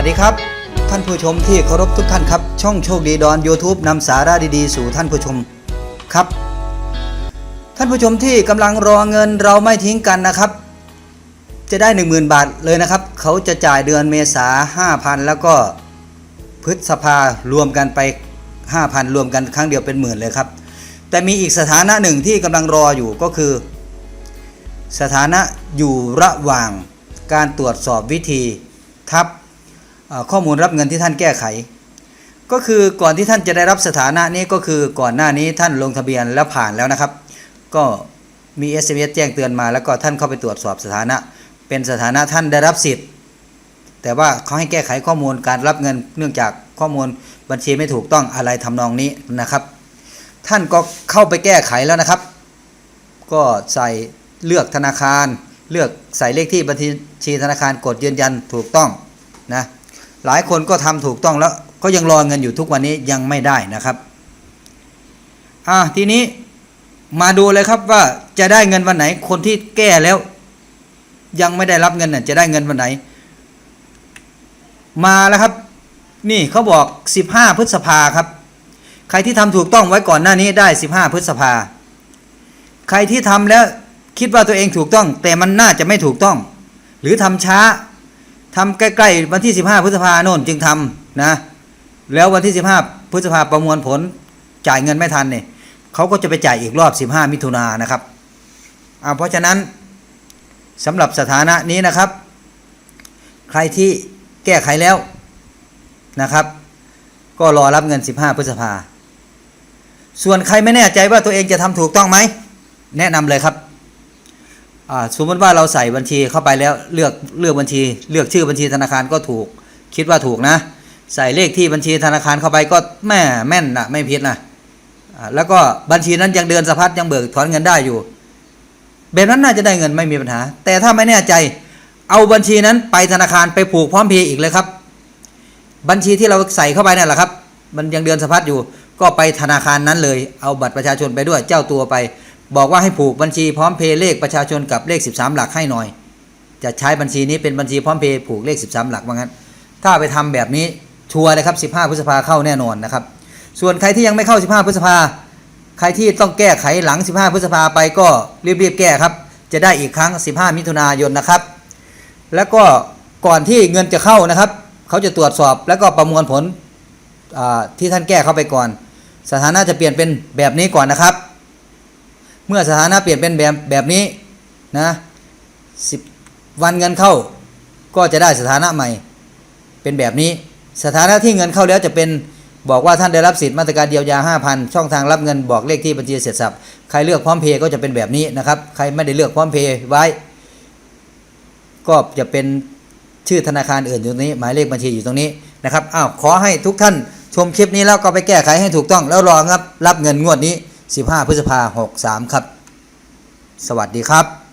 วัสดีครับ ท่านผู้ชมที่เคารพทุกท่านครับ ช่องโชคดีดอน YouTube นำสาระดีๆ สู่ท่านผู้ชมครับ ท่านผู้ชมที่กำลังรอเงินเราไม่ทิ้งกันนะครับ จะได้ 10,000 บาทเลยนะครับ เขาจะจ่ายเดือนเมษา5,000 แล้วก็พฤษภารวมกันไป 5,000 รวมกันครั้งเดียวเป็นหมื่นเลยครับ แต่มีอีกสถานะหนึ่งที่กำลังรออยู่ก็คือ สถานะอยู่ระหว่างการตรวจสอบวิธีทับ ข้อมูลรับเงินที่ท่านแก้ไข ก็คือก่อนที่ท่านจะได้รับสถานะนี้ก็คือก่อนหน้านี้ท่านลงทะเบียนแล้วผ่านแล้วนะครับ ก็มี SMS แจ้งเตือนมา แล้วก็ท่านเข้าไปตรวจสอบสถานะ เป็นสถานะท่านได้รับสิทธิ์ แต่ว่าเขาให้แก้ไขข้อมูลการรับเงินเนื่องจากข้อมูลบัญชีไม่ถูกต้องอะไรทำนองนี้นะครับ ท่านก็เข้าไปแก้ไขแล้วนะครับ ก็ใส่เลือกธนาคาร เลือกใส่เลขที่บัญชีธนาคารกดยืนยันถูกต้องนะ หลายคนก็ทำถูกต้องแล้วก็ยังรอเงินอยู่ทุกวันนี้ยังไม่ได้นะครับอ่าทีนี้มาดูเลยครับว่าจะได้เงินวันไหน คนที่แก้แล้ว ยังไม่ได้รับเงินน่ะจะได้เงินวันไหน มาแล้วครับ นี่เขาบอก 15 พฤษภาครับ ใครที่ทำถูกต้องไว้ก่อนหน้านี้ได้ 15 พฤษภา ใครที่ทำแล้วคิดว่าตัวเองถูกต้อง แต่มันน่าจะไม่ถูกต้อง หรือทำช้า ทำใกล้ๆวันที่ 15 พฤษภาโน่นจึงทำนะ แล้ววันที่ 15 พฤษภาประมวลผลจ่ายเงินไม่ทันเนี่ยเขาก็จะไปจ่ายอีกรอบ 15 มิถุนายนนะครับอ่าเพราะฉะนั้นสำหรับสถานะนี้นะครับ ใครที่แก้ไขแล้วนะครับ ก็รอรับเงิน 15 พฤษภาส่วนใครไม่แน่ใจว่าตัวเองจะทำถูกต้องไหมแนะนำเลยครับ สมมติว่าเราใส่บัญชีเข้าไปแล้วเลือกเลือกบัญชี เลือกชื่อบัญชีธนาคารก็ถูก คิดว่าถูกนะ ใส่เลขที่บัญชีธนาคารเข้าไปก็แม่แม่นนะไม่ผิดนะแล้วก็บัญชีนั้นยังเดือนสะพัดยังเบิกถอนเงินได้อยู่แบบนั้นน่าจะได้เงินไม่มีปัญหา แต่ถ้าไม่แน่ใจเอาบัญชีนั้นไปธนาคารไปผูกพร้อมเพย์อีกเลยครับ บัญชีที่เราใส่เข้าไปนั่นแหละครับ มันยังเดือนสะพัดอยู่ ก็ไปธนาคารนั้นเลย เอาบัตรประชาชนไปด้วยเจ้าตัวไป บอกว่าให้ผูกบัญชีพร้อมเพย์เลขประชาชนกับเลข 13 หลักให้หน่อย จะใช้บัญชีนี้เป็นบัญชีพร้อมเพย์ผูกเลข 13 หลักว่างั้น ถ้าไปทำแบบนี้ชัวร์เลยครับ 15 พฤษภาเข้าแน่นอนนะครับ ส่วนใครที่ยังไม่เข้า 15 พฤษภา ใครที่ต้องแก้ไขหลัง 15 พฤษภาไปก็รีบๆแก้ครับ จะได้อีกครั้ง 15 มิถุนายนนะครับ แล้วก็ก่อนที่เงินจะเข้านะครับ เขาจะตรวจสอบแล้วก็ประมวลผลที่ท่านแก้เข้าไปก่อน สถานะจะเปลี่ยนเป็นแบบนี้ก่อนนะครับ เมื่อสถานะเปลี่ยนเป็นแบบแบบนี้นะสิบวันเงินเข้าก็จะได้สถานะใหม่ เป็นแบบนี้ สถานะที่เงินเข้าแล้วจะเป็นบอกว่าท่านได้รับสิทธิ์มาตรการเยียวยา 5,000 ช่องทางรับเงินบอกเลขที่บัญชีเสร็จสับใครเลือกพร้อมเพย์ก็จะเป็นแบบนี้นะครับ ใครไม่ได้เลือกพร้อมเพย์ไว้ ก็จะเป็นชื่อธนาคารอื่นอยู่ตรงนี้ หมายเลขบัญชีอยู่ตรงนี้นะครับอ้าวขอให้ทุกท่านชมคลิปนี้แล้วก็ไปแก้ไขให้ถูกต้องแล้วรอครับรับเงินงวดนี้ 15 พฤษภาคม63ครับ สวัสดีครับ